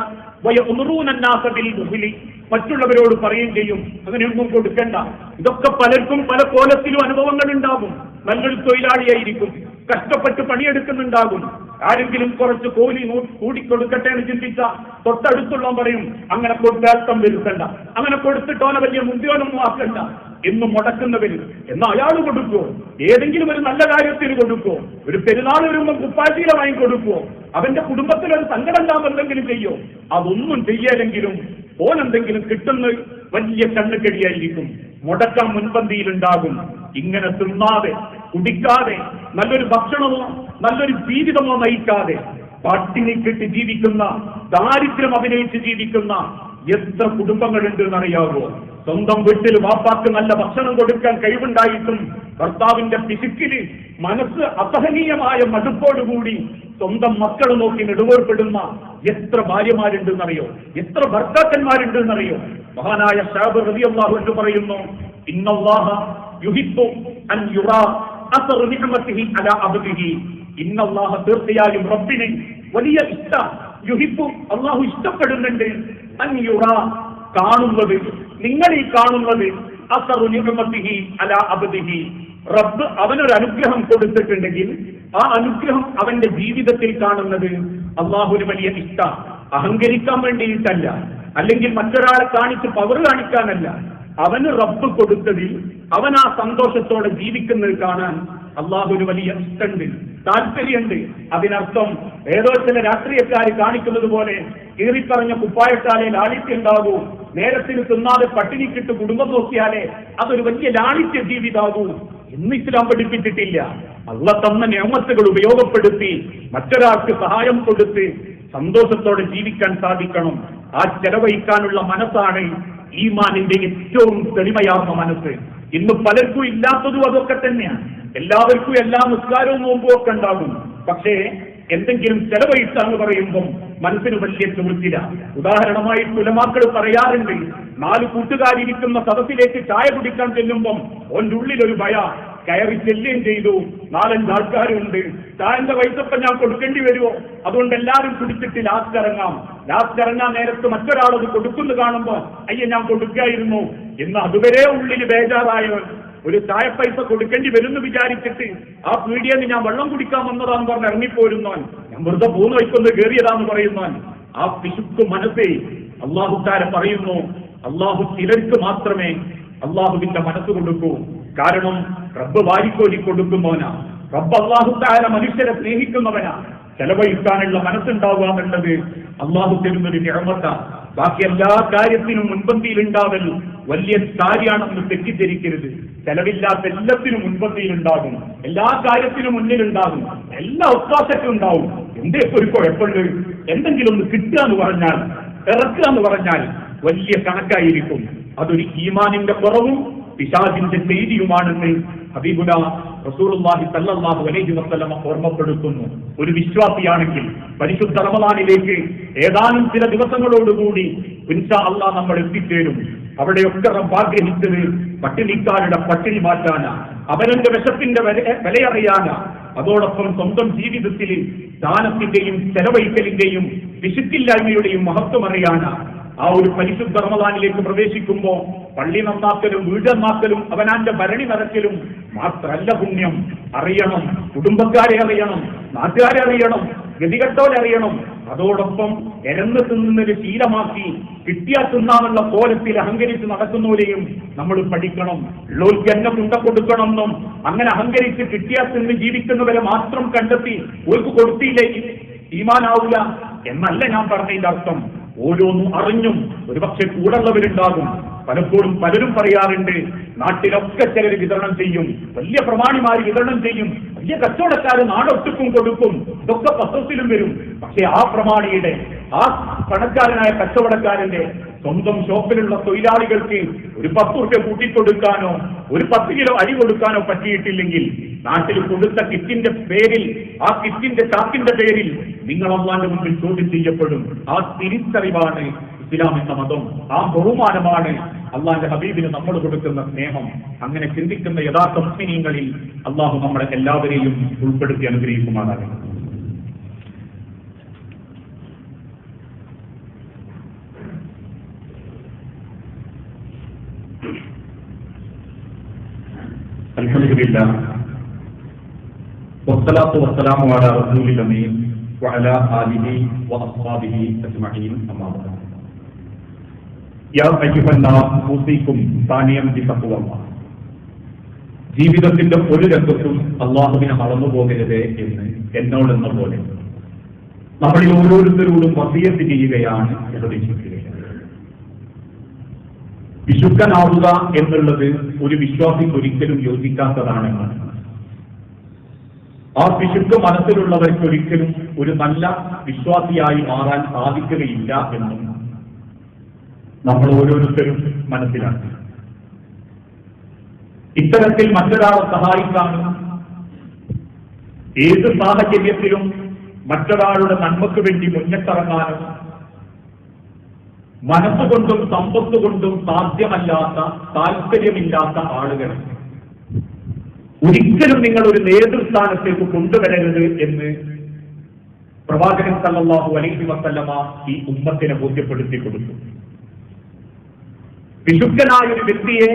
[SPEAKER 1] മറ്റുള്ളവരോട് പറയുകയും ചെയ്യും. അങ്ങനെയൊന്നും കൊടുക്കണ്ട. ഇതൊക്കെ പലർക്കും പല കോലത്തിലും അനുഭവങ്ങൾ ഉണ്ടാകും നല്ലൊരു തൊഴിലാളിയായിരിക്കും. കഷ്ടപ്പെട്ട് പണിയെടുക്കുന്നുണ്ടാകും. ആരെങ്കിലും കുറച്ച് കൂലി കൂടിക്കൊടുക്കട്ടെ എന്ന് ചിന്തിച്ച തൊട്ടടുത്തുള്ള പറയും അങ്ങനെ കൊടുത്താൽത്തം വരുത്തണ്ട. അങ്ങനെ കൊടുത്തിട്ടോനെ വലിയ മുന്തിയോനൊന്നും ആക്കണ്ട. എന്ന് മുടക്കുന്നവര് എന്നാ അയാൾ കൊടുക്കുവോ? ഏതെങ്കിലും ഒരു നല്ല കാര്യത്തിന് കൊടുക്കുവോ? ഒരു പെരുന്നാൾ വരുമ്പോൾ കുപ്പാശീല വാങ്ങി കൊടുക്കുവോ? അവന്റെ കുടുംബത്തിൽ ഒരു സങ്കടം എന്തെങ്കിലും ചെയ്യോ? അതൊന്നും ചെയ്യലെങ്കിലും ഓൻ എന്തെങ്കിലും കിട്ടുന്ന വലിയ കണ്ണുകടിയായിരിക്കും. മുടക്കം മുൻപന്തിയിലുണ്ടാകും. ഇങ്ങനെ തിന്നാതെ കുടിക്കാതെ നല്ലൊരു ഭക്ഷണമോ നല്ലൊരു ജീവിതമോ നയിക്കാതെ പട്ടിണി കെട്ടി ജീവിക്കുന്ന ദാരിദ്ര്യം അഭിനയിച്ച് ജീവിക്കുന്ന എത്ര കുടുംബങ്ങളുണ്ട് എന്നറിയാവോ? സ്വന്തം വീട്ടിൽ വാപ്പാക്ക് നല്ല ഭക്ഷണം കൊടുക്കാൻ കഴിവുണ്ടായിട്ടും ഭർത്താവിന്റെ പിശുക്കിൽ മനസ്സ് അസഹനീയമായ മടുപ്പോടുകൂടി സ്വന്തം മക്കളെ നോക്കി നെടുവേർപ്പെടുന്ന എത്ര ഭാര്യമാരുണ്ട് എന്നറിയോ? എത്ര ഭർത്താക്കന്മാരുണ്ട് എന്നറിയോ? മഹാനായ ഷാബ് റബിയാഹു എന്ന് പറയുന്നു ഇന്നല്ലാഹ യുഹിബ്ബു അൻ യുറാ ഇന്നല്ലാഹ തീർച്ചയായും റബ്ബിന് വലിയ ഇഷ്ട യുഹിബ്ബു അള്ളാഹു ഇഷ്ടപ്പെടുന്നുണ്ട്. അന്യുറ കാണുന്നത് നിങ്ങൾ ഈ കാണുന്നത് അസറുനിഹി അലാ അബ്ദിഹി. റബ്ബ് അവനൊരു അനുഗ്രഹം കൊടുത്തിട്ടുണ്ടെങ്കിൽ ആ അനുഗ്രഹം അവന്റെ ജീവിതത്തിൽ കാണുന്നത് അള്ളാഹുവിന് വലിയ ഇഷ്ട. അഹങ്കരിക്കാൻ വേണ്ടിയിട്ടല്ല. അല്ലെങ്കിൽ മറ്റൊരാളെ കാണിച്ച് പവർ കാണിക്കാനല്ല. അവന് റബ്ബ് കൊടുത്തതിൽ അവൻ ആ സന്തോഷത്തോടെ ജീവിക്കുന്നത് കാണാൻ അള്ളാഹുവിന് വലിയ ഇഷ്ടമുണ്ട് താല്പര്യമുണ്ട് അതിനർത്ഥം ഏതോ ചില രാഷ്ട്രീയക്കാർ കാണിക്കുന്നത് പോലെ കീറിപ്പറഞ്ഞ കുപ്പായത്താലേ ലാളിത്യം ഉണ്ടാകൂ. നേരത്തിന് തിന്നാതെ പട്ടിണിക്കിട്ട് കുടുംബം നോക്കിയാലേ അതൊരു വലിയ ലാളിത്യ ജീവിതാകൂ. എന്ന് ഇസ്ലാം പഠിപ്പിച്ചിട്ടില്ല. അള്ള തന്ന നിയമത്തുകൾ ഉപയോഗപ്പെടുത്തി മറ്റൊരാൾക്ക് സഹായം കൊടുത്ത് സന്തോഷത്തോടെ ജീവിക്കാൻ സാധിക്കണം. ആ ചെലവഴിക്കാനുള്ള മനസ്സാണ് ഈമാനിന്റെ ഏറ്റവും തെളിമയാർന്ന മനസ്സ്. ഇന്ന് പലർക്കും ഇല്ലാത്തതും അതൊക്കെ തന്നെയാണ്. എല്ലാവർക്കും എല്ലാ നിസ്കാരവും നോമ്പും ഒക്കെ ഉണ്ടാകും. പക്ഷേ എന്തെങ്കിലും ചെലവഴിച്ചാന്ന് പറയുമ്പം മനസ്സിന് വലിയ ചുമത്തില്ല ഉദാഹരണമായി തുലമാക്കൾ പറയാറുണ്ട് നാല് കൂട്ടുകാരിയിരിക്കുന്ന സദസ്സിലേക്ക് ചായ കുടിക്കാൻ ചെല്ലുമ്പം ഉള്ളിൽ ഒരു ഭയ കയറി ചെല്ലുകയും ചെയ്തു. നാലഞ്ച് ആൾക്കാരുണ്ട്. താഴ്ന്ന പൈസപ്പം ഞാൻ കൊടുക്കേണ്ടി വരുമോ? അതുകൊണ്ട് എല്ലാവരും കുടിച്ചിട്ട് ലാസ്റ്റ് ഇറങ്ങാം. ലാസ്റ്റ് ഇറങ്ങാൻ നേരത്ത് മറ്റൊരാളത് കൊടുക്കുന്നു കാണുമ്പോ അയ്യ ഞാൻ കൊടുക്കായിരുന്നു. എന്ന് അതുവരെ ഉള്ളിൽ ബേജാറായവൻ ഒരു ചായ പൈസ കൊടുക്കേണ്ടി വരുമെന്ന് വിചാരിച്ചിട്ട് ആ പീഡിയെന്ന് ഞാൻ വെള്ളം കുടിക്കാൻ വന്നതാന്ന് പറഞ്ഞ് ഇറങ്ങിപ്പോരുന്നവൻ. ഞാൻ വെറുതെ മൂന്ന് വയ്ക്കൊന്ന് കയറിയതാന്ന് പറയുന്നവൻ. ആ പിശുക്ക് മനസ്സേ അള്ളാഹുക്കാരെ പറയുന്നു അള്ളാഹു ചിലർക്ക് മാത്രമേ അള്ളാഹുവിന്റെ മനസ്സ് കൊടുക്കൂ. കാരണം റബ്ബ് വാരിക്കോലി കൊടുക്കുന്നവനാ. റബ്ബ് അള്ളാഹുത്താര മനുഷ്യരെ സ്നേഹിക്കുന്നവനാ. ചെലവഴിക്കാനുള്ള മനസ്സുണ്ടാവുക എന്നുള്ളത് അള്ളാഹു തരുന്നൊരു നിഴമത്ത ബാക്കി എല്ലാ കാര്യത്തിനും മുൻപന്തിയിലുണ്ടാവൽ വലിയ കാര്യമാണെന്ന് തെറ്റിദ്ധരിക്കരുത്. ചെലവില്ലാത്ത എല്ലാത്തിനും മുൻപന്തിയിലുണ്ടാകും. എല്ലാ കാര്യത്തിനും മുന്നിലുണ്ടാകും. എല്ലാ ഒത്താശക്കും ഉണ്ടാവും. എന്തേ ഒരു കുഴപ്പമുണ്ട്? എന്തെങ്കിലും ഒന്ന് കിട്ടുക എന്ന് പറഞ്ഞാൽ ഇറക്കുക എന്ന് പറഞ്ഞാൽ വലിയ കണക്കായിരിക്കും. അതൊരു ഈമാനിന്റെ കുറവും പിശാചിന്റെ പ്രീതിയുമാണെന്ന് ഹബീബുല റസൂലുള്ളാഹി സല്ലല്ലാഹു അലൈഹി വസല്ലമ ഓർമ്മപ്പെടുത്തുന്നു. ഒരു വിശ്വാസിയാണെങ്കിൽ പരിശുദ്ധ റമദാനിലേക്ക് ഏതാനും ചില ദിവസങ്ങളോടുകൂടി ഇൻഷാ അള്ളാഹ് നമ്മൾ എത്തിച്ചേരും. അവിടെയൊക്കെ റബ്ബ് ആഗ്രഹിച്ചത് പട്ടിണിക്കാരുടെ പട്ടിണി മാറ്റാന അവരന്റെ വിശപ്പിന്റെ വിലയറിയാനാ. അതോടൊപ്പം സ്വന്തം ജീവിതത്തിൽ ദാനത്തിന്റെയും ചെലവഴിക്കലിന്റെയും വിശുദ്ധില്ലായ്മയുടെയും മഹത്വം അറിയാനാ. ആ ഒരു പരിശുദ്ധ റമദാനിലേക്ക് പ്രവേശിക്കുമ്പോ പള്ളി നന്നാക്കലും വീട് നന്നാക്കലും അവനാന്റെ ഭരണി നിറയ്ക്കലും മാത്രല്ല പുണ്യം. അറിയണം. കുടുംബക്കാരെ അറിയണം. നാട്ടുകാരെ അറിയണം. ഗതികെട്ടോരെ അറിയണം. അതോടൊപ്പം എരന്ന് തിന്നുന്നൊരു ശീലമാക്കി കിട്ടിയാൽ തിന്നാനുള്ള കോലത്തിൽ അഹങ്കരിച്ച് നടക്കുന്നവരെയും നമ്മൾ പഠിക്കണം. ഉള്ളവർക്ക് എന്നെ കുണ്ട കൊടുക്കണമെന്നും അങ്ങനെ അഹങ്കരിച്ച് കിട്ടിയാൽ തിന്ന് ജീവിക്കുന്നവരെ മാത്രം കണ്ടെത്തി ഓർക്ക് കൊടുത്തില്ലേ? ഈമാനാവില്ല എന്നല്ല ഞാൻ പറഞ്ഞതിന്റെ അർത്ഥം. ഓരോന്നും അറിഞ്ഞും ഒരുപക്ഷെ കൂടുള്ളവരുണ്ടാകും പലപ്പോഴും പലരും പറയാറുണ്ട് നാട്ടിലൊക്കെ ചിലർ വിതരണം ചെയ്യും വലിയ പ്രമാണിമാർ വിതരണം ചെയ്യും വലിയ കച്ചവടക്കാർ നാടൊട്ടുക്കും കൊടുക്കും ഇതൊക്കെ പത്രത്തിലും വരും. പക്ഷെ ആ പ്രമാണിയുടെ ആ പണക്കാരനായ കച്ചവടക്കാരന്റെ സ്വന്തം ഷോപ്പിലുള്ള തൊഴിലാളികൾക്ക് ഒരു പത്ത് റുപ്യ കൂട്ടിക്കൊടുക്കാനോ ഒരു പത്ത് കിലോ അരി കൊടുക്കാനോ പറ്റിയിട്ടില്ലെങ്കിൽ നാട്ടിൽ കൊടുത്ത കിറ്റിന്റെ പേരിൽ ആ കിറ്റിന്റെ ചാക്കിന്റെ പേരിൽ നിങ്ങൾ അള്ളാന്റെ മുമ്പിൽ ചോദ്യം ചെയ്യപ്പെടും. ആ തിരിച്ചറിവാണ് ഇസ്ലാം എന്ന മതം. ആ ബഹുമാനമാണ് അള്ളാന്റെ ഹബീബിന് നമ്മൾ കൊടുക്കുന്ന സ്നേഹം. അങ്ങനെ ചിന്തിക്കുന്ന യഥാർത്ഥ മുസ്ലിങ്ങളിൽ അള്ളാഹു നമ്മളെ എല്ലാവരെയും ഉൾപ്പെടുത്തി അനുഗ്രഹിക്കുമാറാകണം الحمد لله والصلاة والسلام على رسول الأمين وعلى آله وأصحابه أجمعين أما بعد يا أيها الناس أوصيكم ثانيا بتقوى الله ജീവിതത്തിന്റെ ഒരു രംഗത്തും അള്ളാഹുവിനെ മറന്നു പോകരുത് എന്ന് എന്നോടെന്ന പോലെ നമ്മളിൽ ഓരോരുത്തരോടും വസിയത്ത് ചെയ്യുകയാണ് ഉപദേശിക്കുകയാണ് വിശുദ്ധനാവുക എന്നുള്ളത് ഒരു വിശ്വാസിക്ക് ഒരിക്കലും യോജിക്കാത്തതാണ് ആ വിശുദ്ധ മനസ്സിലുള്ളവർക്ക് ഒരിക്കലും ഒരു നല്ല വിശ്വാസിയായി മാറാൻ സാധിക്കുകയില്ല എന്നും നമ്മൾ ഓരോരുത്തരും മനസ്സിലാക്കി. ഇത്തരത്തിൽ മറ്റൊരാളെ സഹായിക്കാനും ഏത് സാഹചര്യത്തിലും മറ്റൊരാളുടെ നന്മക്ക് വേണ്ടി മുന്നിട്ടിറങ്ങാനും മനസ്സുകൊണ്ടും സമ്പത്തുകൊണ്ടും സാധ്യമല്ലാത്ത താല്പര്യമില്ലാത്ത ആളുകൾ ഒരിക്കലും നിങ്ങൾ ഒരു നേതൃസ്ഥാനത്തേക്ക് കൊണ്ടുവരരുത് എന്ന് പ്രവാചകൻ സല്ലാഹു അലൈഹി വസല്ലമ ഈ ഉമ്മത്തിനെ ബോധ്യപ്പെടുത്തി കൊടുത്തു. വിശുദ്ധനായ ഒരു വ്യക്തിയെ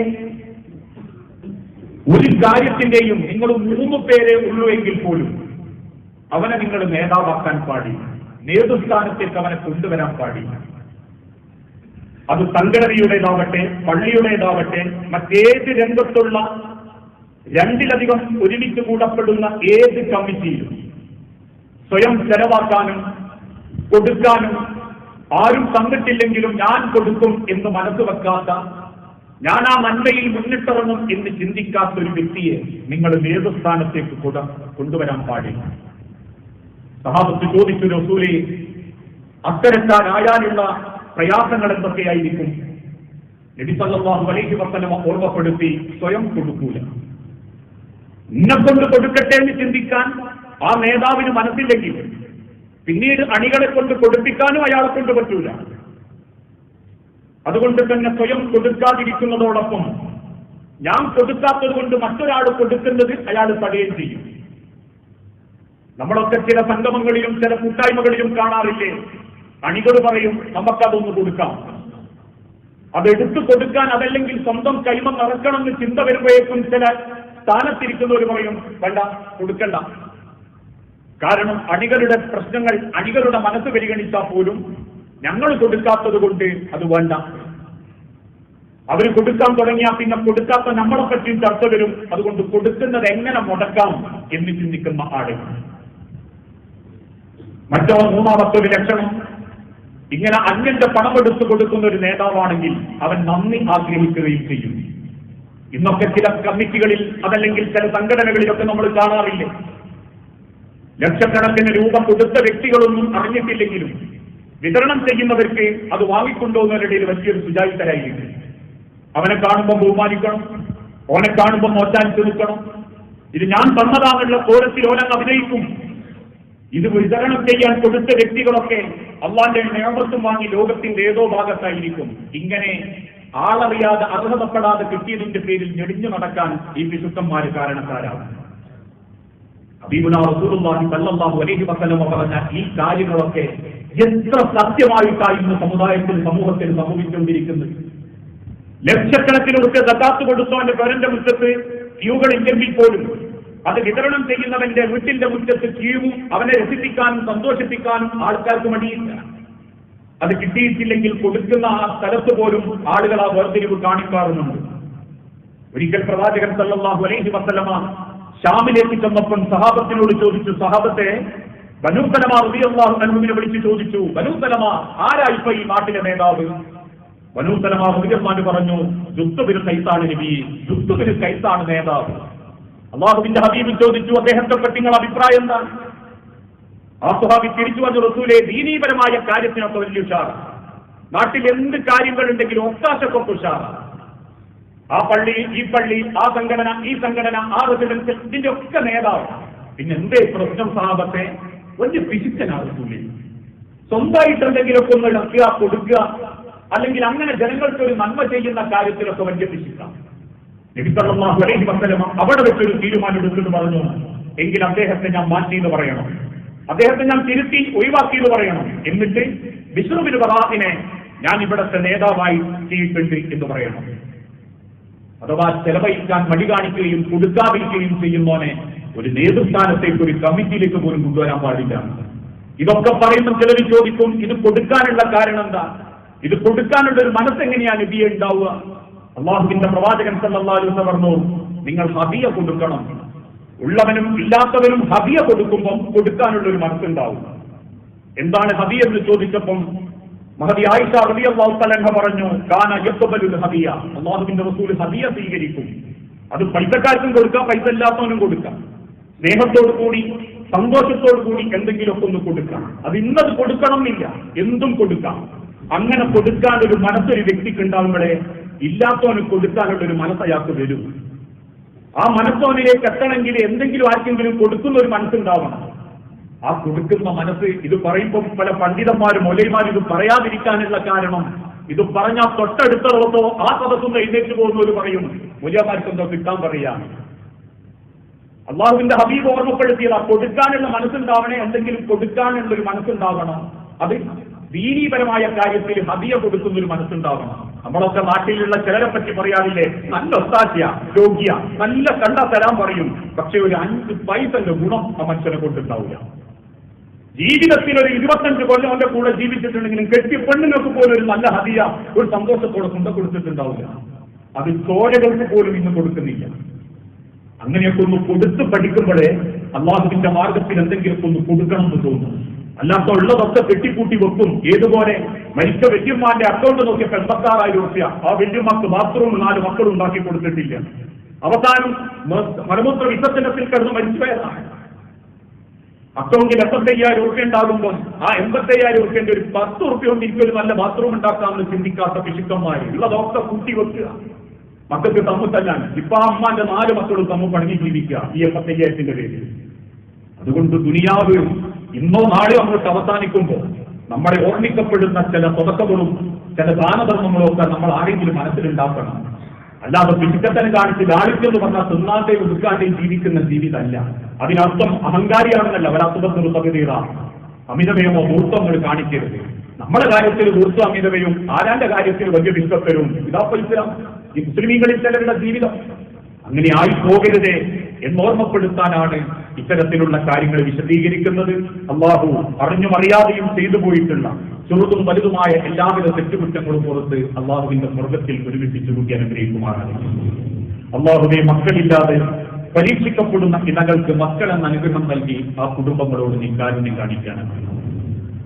[SPEAKER 1] ഒരു കാര്യത്തിന്റെയും നിങ്ങൾ മൂന്ന് പേരെ ഉള്ളൂ എങ്കിൽ പോലും അവനെ നിങ്ങൾ നേതാവാക്കാൻ പാടില്ല. നേതൃസ്ഥാനത്തേക്ക് അവനെ കൊണ്ടുവരാൻ പാടില്ല. അത് സംഘടനയുടേതാവട്ടെ പള്ളിയുടേതാവട്ടെ മറ്റേത് രംഗത്തുള്ള രണ്ടിലധികം ഒരുമിച്ച് കൂടപ്പെടുന്ന ഏത് കമ്മിറ്റിയിലും സ്വയം ചെലവാക്കാനും കൊടുക്കാനും ആരും തന്നിട്ടില്ലെങ്കിലും ഞാൻ കൊടുക്കും എന്ന് മനസ്സ് വെക്കാത്ത ഞാൻ ആ നന്മയിൽ മുന്നിട്ടിറങ്ങും എന്ന് ചിന്തിക്കാത്ത ഒരു വ്യക്തിയെ നിങ്ങൾ നേതൃസ്ഥാനത്തേക്ക് കൊണ്ടുവരാൻ പാടില്ല. സഹാബത്ത് ചോദിച്ചു റസൂലെ അത്തരക്കാരായാലുള്ള പ്രയാസങ്ങൾ എന്തൊക്കെയായിരിക്കും നബി സല്ലല്ലാഹു അലൈഹി വസല്ലമ ഓർമ്മപ്പെടുത്തി സ്വയം കൊടുക്കൂല. നിന്നെ കൊണ്ട് കൊടുക്കട്ടെ എന്ന് ചിന്തിക്കാൻ ആ നേതാവിന് മനസ്സില്ലെങ്കിൽ പിന്നീട് അണികളെ കൊണ്ട് കൊടുപ്പിക്കാനും അയാളെ കൊണ്ട് പറ്റൂല. അതുകൊണ്ട് തന്നെ സ്വയം കൊടുക്കാതിരിക്കുന്നതോടൊപ്പം ഞാൻ കൊടുക്കാത്തത് കൊണ്ട് മറ്റൊരാൾ കൊടുക്കുന്നത് അയാൾ തടയുകയും ചെയ്യും. നമ്മളൊക്കെ ചില സംഗമങ്ങളിലും ചില കൂട്ടായ്മകളിലും കാണാറില്ലേ? അണികൾ പറയും നമുക്കതൊന്ന് കൊടുക്കാം. അതെടുത്തു കൊടുക്കാൻ അതല്ലെങ്കിൽ സ്വന്തം കൈമ നിറക്കണമെന്ന് ചിന്ത വരുമ്പോഴേക്കും ചില സ്ഥാനത്തിരിക്കുന്നവർ പറയും വേണ്ട കൊടുക്കണ്ട. കാരണം അണികളുടെ പ്രശ്നങ്ങൾ അണികളുടെ മനസ്സ് പരിഗണിച്ചാൽ പോലും ഞങ്ങൾ കൊടുക്കാത്തത് കൊണ്ട് അത് വേണ്ട. അവർ കൊടുക്കാൻ തുടങ്ങിയാൽ പിന്നെ കൊടുക്കാത്ത നമ്മളെ പറ്റിയും ചർച്ച വരും. അതുകൊണ്ട് കൊടുക്കുന്നത് എങ്ങനെ മുടക്കാം എന്ന് ചിന്തിക്കുന്ന ആളുകൾ. മറ്റോ മൂന്നാമത്തെ ഒരു ലക്ഷണം ഇങ്ങനെ അന്യന്റെ പണമെടുത്ത് കൊടുക്കുന്ന ഒരു നേതാവാണെങ്കിൽ അവൻ നന്ദി ആഗ്രഹിക്കുകയും ചെയ്യും. ഇന്നൊക്കെ ചില കമ്മിറ്റികളിൽ അതല്ലെങ്കിൽ ചില സംഘടനകളിലൊക്കെ നമ്മൾ കാണാറില്ലേ? ലക്ഷക്കണക്കിന് രൂപ കൊടുത്ത വ്യക്തികളൊന്നും അറിഞ്ഞിട്ടില്ലെങ്കിലും വിതരണം ചെയ്യുന്നവർക്ക് അത് വാങ്ങിക്കൊണ്ടുപോകുന്നവരുടെ വലിയൊരു സുചാരിതരായിരിക്കും. അവനെ കാണുമ്പോൾ ബഹുമാനിക്കണം ഓനെ കാണുമ്പോൾ മോറ്റാനിച്ച് ചെറുക്കണം ഇത് ഞാൻ തന്നതാണെന്നുള്ള കോലത്തിൽ ഓനങ്ങ് അഭിനയിക്കും. ഇത് വിതരണം ചെയ്യാൻ കൊടുത്ത വ്യക്തികളൊക്കെ അള്ളാന്റെ നിയമത്തും വാങ്ങി ലോകത്തിന്റെ ഏതോ ഭാഗത്തായിരിക്കും. ഇങ്ങനെ ആളറിയാതെ അർഹതപ്പെടാതെ കിട്ടിയതിന്റെ പേരിൽ ഞെടിഞ്ഞു നടക്കാൻ ഈ വിശുദ്ധന്മാര് കാരണക്കാരാണ് അലൈഹി പറഞ്ഞ ഈ കാര്യങ്ങളൊക്കെ എത്ര സത്യമായിട്ടായിരുന്നു സമുദായത്തിൽ സമൂഹത്തിൽ സംഭവിച്ചുകൊണ്ടിരിക്കുന്നത്. ലക്ഷക്കണക്കിന് ഉറുപ്പ്യ സക്കാത്ത് കൊടുത്തവന്റെ പേരന്റെ മുറ്റത്ത് ക്യൂകൾ ഇല്ലെങ്കിൽ പോലും അത് വിതരണം ചെയ്യുന്നവന്റെ വീട്ടിന്റെ മുറ്റത്ത് കീഴും അവനെ രസിപ്പിക്കാനും സന്തോഷിപ്പിക്കാനും ആൾക്കാർക്ക് മടിയില്ല. അത് കിട്ടിയിട്ടില്ലെങ്കിൽ കൊടുക്കുന്ന ആ സ്ഥലത്ത് പോലും ആളുകൾ ആ വേർതിരിവ് കാണിക്കാറുമുണ്ട്. ഒരിക്കൽ പ്രവാചകൻ സല്ലല്ലാഹു അലൈഹി വസല്ലമ ഷാമിലേക്ക് ചെന്നപ്പോൾ സഹാബത്തിനോട് ചോദിച്ചു സഹാബത്തെ ബനൂസലമ റളിയല്ലാഹു അൻഹുവിനെ വിളിച്ചു ചോദിച്ചു ബനൂസലമ ആരാ ഇപ്പൊ ഈ നാട്ടിലെ നേതാവ്? ബനൂസലമ റളിയല്ലാഹു പറഞ്ഞു ജുത്തുബിന് കൈത്താണ് നബി ജുത്തുബിന് കൈത്താണ് നേതാവ്. അള്ളാഹുവിന്റെ ഹബീബ് ചോദിച്ചു അദ്ദേഹത്തെ പറ്റി നിങ്ങൾ അഭിപ്രായം എന്താണ് ആ സ്വഹാബി തിരിച്ചു വന്ന റസൂലെ ദീനീപരമായ കാര്യത്തിനൊക്കെ വലിയ ഉഷാർ നാട്ടിൽ എന്ത് കാര്യങ്ങളുണ്ടെങ്കിലും ഒത്താശക്കൊക്കെ ഉഷാറാണ്. ആ പള്ളി ഈ പള്ളി ആ സംഘടന ഈ സംഘടന ആ റെസിഡൻസ് ഇതിന്റെ ഒക്കെ നേതാവ്. പിന്നെ എന്തേ പ്രശ്നം സാപത്തെ വലിയ പിശുക്കനാകത്തുള്ളി സ്വന്തമായിട്ട് എന്തെങ്കിലുമൊക്കെ ഒന്ന് ഇളക്കുക കൊടുക്കുക അല്ലെങ്കിൽ അങ്ങനെ ജനങ്ങൾക്ക് ഒരു നന്മ ചെയ്യുന്ന കാര്യത്തിലൊക്കെ വലിയ പിശുക്കാം അവിടെ വെച്ചൊരു തീരുമാനം എടുക്കുന്നു പറഞ്ഞു. എങ്കിൽ അദ്ദേഹത്തെ ഞാൻ മാറ്റി എന്ന് പറയണം. അദ്ദേഹത്തെ ഞാൻ തിരുത്തി ഒഴിവാക്കി എന്ന് പറയണം. എന്നിട്ട് വിഷ്ണുവിന് ബറാഹിനെ ഞാൻ ഇവിടത്തെ നേതാവായി ചെയ്തിട്ടുണ്ട് എന്ന് പറയണം. അഥവാ ചെലവഴിക്കാൻ മടി കാണിക്കുകയും കൊടുക്കാതിരിക്കുകയും ചെയ്യുന്നവനെ ഒരു നേതൃസ്ഥാനത്തേക്ക് ഒരു കമ്മിറ്റിയിലേക്ക് പോലും കൊണ്ടുവരാൻ പാടില്ല. ഇതൊക്കെ പറയുമ്പോൾ ചിലർ ചോദിക്കും ഇത് കൊടുക്കാനുള്ള കാരണം എന്താ? ഇത് കൊടുക്കാനുള്ള ഒരു മനസ്സെങ്ങനെയാണ് നബിയെ ഉണ്ടാവുക? അള്ളാഹുവിന്റെ പ്രവാചകൻ സല്ലല്ലാഹു പറഞ്ഞു നിങ്ങൾ ഹബിയ കൊടുക്കണം. ഉള്ളവനും ഇല്ലാത്തവനും ഹബിയ കൊടുക്കുമ്പോൾ കൊടുക്കാനുള്ള ഒരു മനസ്സുണ്ടാവും. എന്താണ് ഹബി എന്ന് ചോദിച്ചപ്പം മഹദി ആയിഷ റളിയല്ലാഹു തആല പറഞ്ഞു കാന യഖബലുൽ ഹബിയ അള്ളാഹുവിന്റെ റസൂൽ ഹബിയ സ്വീകരിക്കും. അത് പൈസക്കാർക്കും കൊടുക്കാം പൈസ ഇല്ലാത്തവനും കൊടുക്കാം. സ്നേഹത്തോടു കൂടി സന്തോഷത്തോടു കൂടി എന്തെങ്കിലുമൊക്കെ ഒന്ന് കൊടുക്കാം. അത് ഇന്നത് കൊടുക്കണം എന്നില്ല എന്തും കൊടുക്കാം. അങ്ങനെ കൊടുക്കാൻ ഒരു മനസ്സൊരു വ്യക്തിക്ക് ഉണ്ടാകുമ്പോഴേ ഇല്ലാത്തവന് കൊടുക്കാനുള്ള ഒരു മനസ്സ് അയാൾക്ക് വരും. ആ മനസ്സോനിലേക്ക് എത്തണമെങ്കിൽ എന്തെങ്കിലും ആർക്കെങ്കിലും കൊടുക്കുന്ന ഒരു മനസ്സുണ്ടാവണം. ആ കൊടുക്കുന്ന മനസ്സ് ഇത് പറയുമ്പോൾ പല പണ്ഡിതന്മാരും മൊലൈമാരും ഇത് പറയാതിരിക്കാനുള്ള കാരണം ഇത് പറഞ്ഞാൽ തൊട്ടടുത്തതോ ആ സദസ്സും എഴുന്നേറ്റ് പോകുന്നവർ പറയും മുലിയമാർക്ക് എന്തോ കിട്ടാൻ പറയാ. അള്ളാഹുവിന്റെ ഹബീബ് ഓർമ്മപ്പെടുത്തിയത് ആ കൊടുക്കാനുള്ള മനസ്സുണ്ടാവണേ എന്തെങ്കിലും കൊടുക്കാനുള്ള ഒരു മനസ്സുണ്ടാവണം. അത് ദീനീപരമായ കാര്യത്തിൽ ഹബിയ കൊടുക്കുന്ന ഒരു മനസ്സുണ്ടാവണം. നമ്മളൊക്കെ നാട്ടിലുള്ള ചിലരെ പറ്റി പറയാറില്ലേ? നല്ല ഒത്താശ്യ രോഗിയ നല്ല കണ്ട തരാൻ പറയും. പക്ഷെ ഒരു അഞ്ച് പൈസന്റെ ഗുണം ആ മനുഷ്യനെ കൊണ്ടുണ്ടാവില്ല. ജീവിതത്തിൽ ഒരു ഇരുപത്തഞ്ച് കൊല്ലം അവന്റെ കൂടെ ജീവിച്ചിട്ടുണ്ടെങ്കിലും കെട്ടി പെണ്ണുങ്ങൾക്ക് പോലും ഒരു നല്ല ഹതിയ ഒരു സന്തോഷത്തോടെ കൊണ്ട കൊടുത്തിട്ടുണ്ടാവില്ല. അത് ചോരകൾക്ക് പോലും ഇന്ന് കൊടുക്കുന്നില്ല. അങ്ങനെയൊക്കെ ഒന്ന് കൊടുത്ത് പഠിക്കുമ്പോഴേ അള്ളാഹുവിന്റെ മാർഗത്തിൽ എന്തെങ്കിലുമൊക്കെ ഒന്ന് കൊടുക്കണം എന്ന് തോന്നും അല്ലാത്ത ഉള്ളതൊക്കെ കെട്ടിക്കൂട്ടി വെക്കും. ഏതുപോലെ? മരിച്ച വല്യമ്മാന്റെ അക്കൗണ്ട് നോക്കിയപ്പോൾ എൺപത്താറായിരം രൂപ ആ വല്യമ്മക്ക് ബാത്റൂം നാല് മക്കൾ ഉണ്ടാക്കി കൊടുത്തിട്ടില്ല. അവസാനം മലമൂത്ര വിസർജനത്തിൽ കിടന്ന് മരിച്ചുപോയതാണ്. അക്കൗണ്ടിൽ എൺപത്തയ്യായിരം റുപ്യ ഉണ്ടാകുമ്പോൾ ആ എൺപത്തയ്യായിരം റുപ്യന്റെ ഒരു പത്ത് റുപ്യ കൊണ്ട് എനിക്കൊരു നല്ല ബാത്റൂം ഉണ്ടാക്കാമെന്ന് ചിന്തിക്കാത്ത പിശുക്കന്മാര്. ഉള്ളതൊക്കെ കൂട്ടി വെക്കുക. മക്കൾക്ക് തമ്മിൽ തല്ലാൻ. ഇപ്പൊ അമ്മാന്റെ നാല് മക്കളും തമ്മിൽ പണങ്ങി ജീവിക്കുക. ഈ എൺപത്തയ്യായിരത്തിന്റെ പേരിൽ. അതുകൊണ്ട് ദുനിയാവ് ഇന്നോ നാളെയോ അങ്ങോട്ട് അവസാനിക്കുമ്പോൾ നമ്മളെ ഓർമ്മിക്കപ്പെടുന്ന ചില തുടക്കങ്ങളും ചില ദാനധർമ്മങ്ങളും ഒക്കെ നമ്മൾ ആരെങ്കിലും മനസ്സിലുണ്ടാക്കണം. അല്ലാതെ പിശുക്കത്തനെ കാണിച്ച് ലാളിത്യം എന്ന് പറഞ്ഞാൽ തിന്നാന്റെയും ഉടുക്കാന്റെയും ജീവിക്കുന്ന ജീവിതമല്ല അതിനർത്ഥം അഹങ്കാരിയാണെന്നല്ല. വരാത്തുബന്ധം തകതീറ അമിതമയമോ ദൂർത്തങ്ങൾ കാണിക്കരുത്. നമ്മുടെ കാര്യത്തിൽ മൂർത്തം അമിതമയും ആരാന്റെ കാര്യത്തിൽ വലിയ വിശ്വത്തരും ഇതാ ഈ മുസ്ലിമീങ്ങളിൽ ചിലരുടെ ജീവിതം. അങ്ങനെ ആയി പോകരുതേ എന്നോർമ്മപ്പെടുത്താനാണ് ഇത്തരത്തിലുള്ള കാര്യങ്ങൾ വിശദീകരിക്കുന്നത്. അള്ളാഹു അറിഞ്ഞും അറിയാതെയും ചെയ്തു പോയിട്ടുള്ള ചെറുതും വലുതുമായ എല്ലാവിധ തെറ്റുകുറ്റങ്ങളും പുറത്ത് അള്ളാഹുവിന്റെ സ്വർഗത്തിൽ ഒരുമിപ്പിച്ചു കൂട്ടി അനുഗ്രഹിക്കുമാറാണ് അള്ളാഹുവെ മക്കളില്ലാതെ പരീക്ഷിക്കപ്പെടുന്ന ഇണകൾക്ക് മക്കളെന്ന അനുഗ്രഹം നൽകി ആ കുടുംബങ്ങളോട് നീ കാരുണ്യം കാണിക്കാനും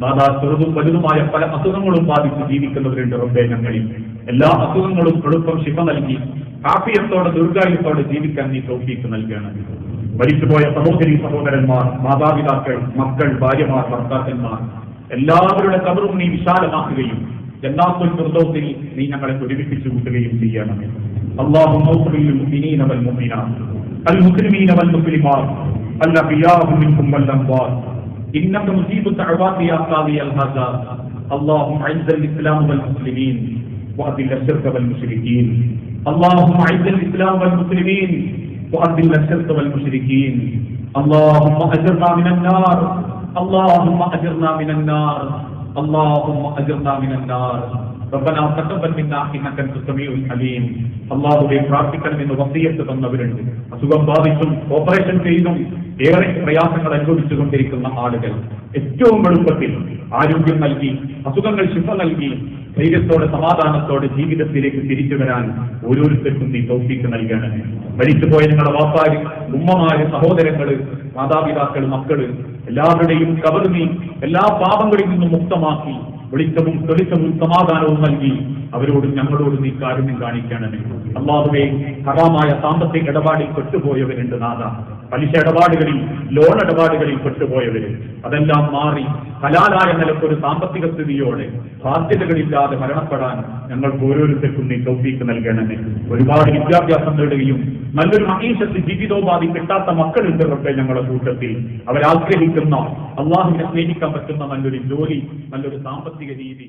[SPEAKER 1] ദാദാ ചെറുതും വലുതുമായ പല അസുഖങ്ങളും ബാധിച്ച് ജീവിക്കുന്നവരുണ്ട് റബ്ബേ ഞങ്ങളിൽ. എല്ലാ അസുഖങ്ങളും എളുപ്പം ശിവ നൽകി കാപ്പിയത്തോടെ ദീർഘായുത്തോടെ ജീവിക്കാൻ നീ തോഫീക്ക് നൽകണം മരിച്ചുപോയ സഹോദരി സഹോദരന്മാർ മാതാപിതാക്കൾ മക്കൾ ഭാര്യമാർ ഭർത്താക്കന്മാർ എല്ലാവരുടെ കബറും നീ വിശാലമാക്കുകയും ജന്നാത്തുൽ ഫിർദൗസിൽ നീ ഞങ്ങളെ ഒരുമിപ്പിച്ചു കൂട്ടുകയും ചെയ്യണം اللهم اغفر للمؤمنين والمؤمنات المسلمين والمسلمات الأحياء منهم والأموات إنك مجيب الدعوات يا قاضي الحاجات اللهم أعز الإسلام والمسلمين وأذل الشرك والمشركين اللهم أعز الإسلام والمسلمين وأذل الشرك والمشركين اللهم أجرنا من النار اللهم أجرنا من النار اللهم أجرنا من النار ربنا تقبل منا انك انت السميع العليم അള്ളാഹുവെ പ്രാർത്ഥിക്കണമെന്ന് വസീയത്ത് തന്നവരുണ്ട് അസുഖം ബാധിച്ചും ഓപ്പറേഷൻ ചെയ്തും ഏറെ പ്രയാസങ്ങൾ അനുഭവിച്ചുകൊണ്ടിരിക്കുന്ന ആളുകൾ ഏറ്റവും എളുപ്പത്തിൽ ആരോഗ്യം നൽകി അസുഖങ്ങൾ ശിഫ നൽകി ധൈര്യത്തോടെ സമാധാനത്തോടെ ജീവിതത്തിലേക്ക് തിരിച്ചു വരാൻ ഓരോരുത്തർക്കും നീ തൗഫീക്ക് നൽകണം. മരിച്ചുപോയ നിങ്ങളുടെ വാപ്പാര് ഉമ്മമാര് സഹോദരങ്ങൾ മാതാപിതാക്കൾ മക്കൾ എല്ലാവരുടെയും കബർ നീ എല്ലാ പാപങ്ങളിൽ നിന്നും മുക്തമാക്കി വെളിച്ചവും തെളിച്ചവും സമാധാനവും നൽകി അവരോട് ഞങ്ങളോട് നീ കാരുണ്യം കാണിക്കണമേ. അള്ളാഹുവെ ഹറാമായ സാമ്പത്തിക ഇടപാടിൽ പെട്ടുപോയവരുണ്ട് നാഥ. പലിശ ഇടപാടുകളിൽ ലോൺ ഇടപാടുകളിൽ പെട്ടുപോയവര് അതെല്ലാം മാറി ഹലാലായ നിലക്കൊരു സാമ്പത്തിക സ്ഥിതിയോടെ ബാധ്യതകളില്ലാതെ മരണപ്പെടാൻ ഞങ്ങൾക്ക് ഓരോരുത്തർക്കും നീ തൗഫീക്ക് നൽകണമെന്ന് ഒരുപാട് വിദ്യാഭ്യാസം നേടുകയും നല്ലൊരു മഹീഷത്തിൽ ജീവിതോപാധി കിട്ടാത്ത മക്കളുണ്ട് റബ്ബെ ഞങ്ങളുടെ കൂട്ടത്തിൽ അവരാഗ്രഹിക്കുന്ന അള്ളാഹുവിനെ സ്നേഹിക്കാൻ പറ്റുന്ന നല്ലൊരു ജോലി നല്ലൊരു സാമ്പത്തിക രീതി